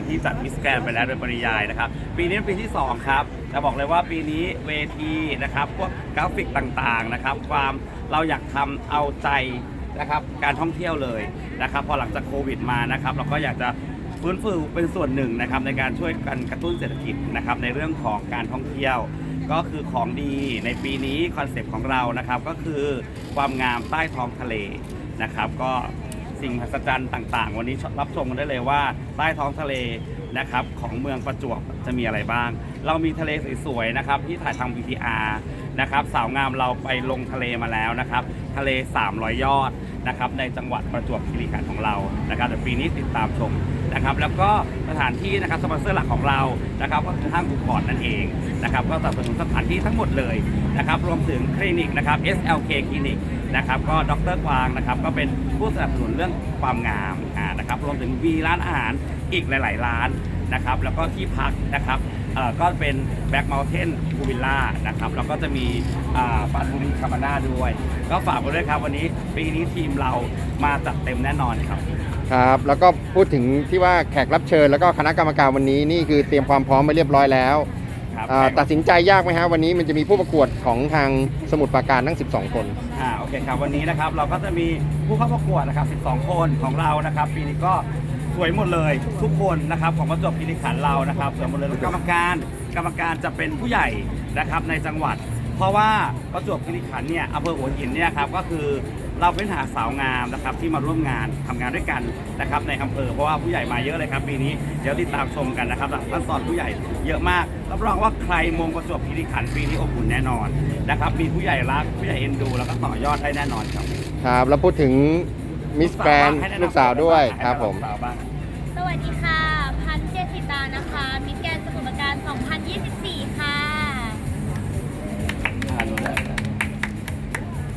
การที่จัดมิสแกรนไปแล้วโดยปริยายนะครับ ปีนี้เป็นปีที่ 2 ครับจะบอกเลยว่าปีนี้เวทีนะครับพวกกราฟิกต่างๆนะครับ ความเราอยากทำเอาใจนะครับการท่องเที่ยวเลยนะครับพอหลังจากโควิดมานะครับ เราก็อยากจะฟื้นฟูเป็นส่วนหนึ่งนะครับในการช่วยกันกระตุ้นเศรษฐกิจนะครับในเรื่องของการท่องเที่ยว ก็คือของดีในปีนี้คอนเซปต์ของเรานะครับก็คือความงามใต้ท้องทะเลนะครับ ก็ สิ่งมหัศจรรย์ต่าง ๆ วันนี้รับชมกันได้เลยว่าใต้ท้องทะเลนะครับของเมืองประจวบจะมีอะไรบ้าง เรามีทะเลสวยๆนะครับที่ถ่ายทาง VTR นะครับสาวงามเราไปลงทะเลมาแล้วนะครับ ทะเล 300 ยอดนะครับในจังหวัดประจวบคีรีขันธ์ของเรานะครับเดี๋ยวปีนี้ติดตามชมนะครับ แล้วก็สถานที่นะครับสปอนเซอร์หลักของเรานะครับก็คือห้างบุกพอร์นั่นเองนะครับก็สนับสนุนสถานที่ทั้งหมดเลยนะครับรวมถึงคลินิกนะครับ SLK คลินิกนะครับก็ดรกวางนะครับก็เป็นผู้สนับสนุนเรื่องความงามนะครับรวมถึงวีร้านอาหารอีกหลาย ๆ ร้าน นะครับแล้วก็ที่พักนะครับเอ่อก็เป็นแบ็กเมลเทนพูวิลล่านะครับแล้วก็จะมีอ่าปาทูริคามาน่าด้วย ก็ฝากไว้ด้วยครับวันนี้ปีนี้ทีมเรามาจัดเต็มแน่นอนครับ ครับ แล้วก็พูดถึงที่ว่าแขกรับเชิญ แล้วก็คณะกรรมการวันนี้นี่คือเตรียมความพร้อมไปเรียบร้อยแล้วครับอ่าตัดสินใจยากไหมฮะวันนี้มันจะมีผู้ประกวดของทางสมุทรปราการทั้ง 12 คนอ่าโอเคครับวันนี้นะครับเราก็จะมีผู้เข้าประกวดนะครับ 12 คนของเรานะครับ ปีนี้ก็ สวยหมดเลยทุกคนนะครับของประจวบคีรีขันธ์เรานะครับสวยหมดเลยแล้วกรรมการกรรมการจะเป็นผู้ใหญ่นะครับในจังหวัด เพราะว่าประจวบคีรีขันธ์เนี่ยอำเภอหัวหินเนี่ยครับก็คือเราเป็นหาสาวงามนะครับที่มาร่วมงานทำงานด้วยกันนะครับในอำเภอเพราะว่าผู้ใหญ่มาเยอะเลยครับปีนี้เดี๋ยวติดตามชมกันนะครับท่านสอนผู้ใหญ่เยอะมากรับรองว่าใครมงประจวบคีรีขันธ์ปีนี้อบอุ่นแน่นอนนะครับมีผู้ใหญ่รักผู้ใหญ่เอ็นดู แล้วก็ต่อยอดได้แน่นอนครับครับแล้วพูดถึง มิสแกรนลูกสาวด้วยครับผมให้แนะนำลูกสาวบ้างสวัสดีค่ะ พันเจสิตานะคะ มิสแกรนด์สมุทรปราการ 2024 ค่ะอ่าดูเลย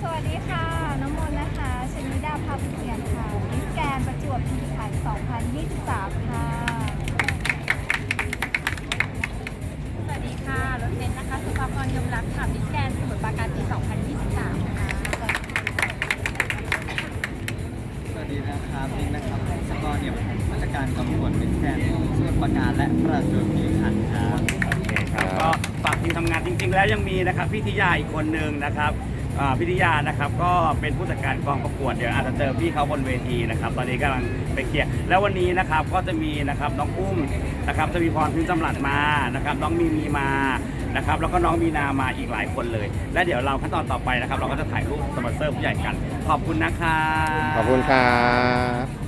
สวัสดีค่ะ น้องมนต์นะคะชนิดาภาพเขียนค่ะ มิสแกรนด์ประจวบคีรีขันธ์2023 ค่ะ วัสดีนะครับนิกนะครับสกอร์เนี่ยราชการกำบวนเป็นแทนสมุทรปราการและประจวบคีรีขันธ์ครับโอเคครับก็ฝากทีมทำงานจริง ๆ แล้วยังมีนะครับพี่ธิยาอีกคนนึงนะครับอ่าพี่ธิยานะครับก็เป็นผู้จัดการกองประกวดเดี๋ยวอาจจะเจอพี่เขาบนเวทีนะครับ ตอนนี้กำลังไปเคลียร์แล้ววันนี้นะครับก็จะมีนะครับน้องอุ้มนะครับจะมีพรพิมพ์จำหลัดมานะครับน้องมีมีมา นะครับแล้วก็น้องมีนามาอีกหลายคนเลย และเดี๋ยวเราขั้นตอนต่อไปนะครับ เราก็จะถ่ายรูปสปอนเซอร์ผู้ใหญ่กัน ขอบคุณนะครับขอบคุณครับ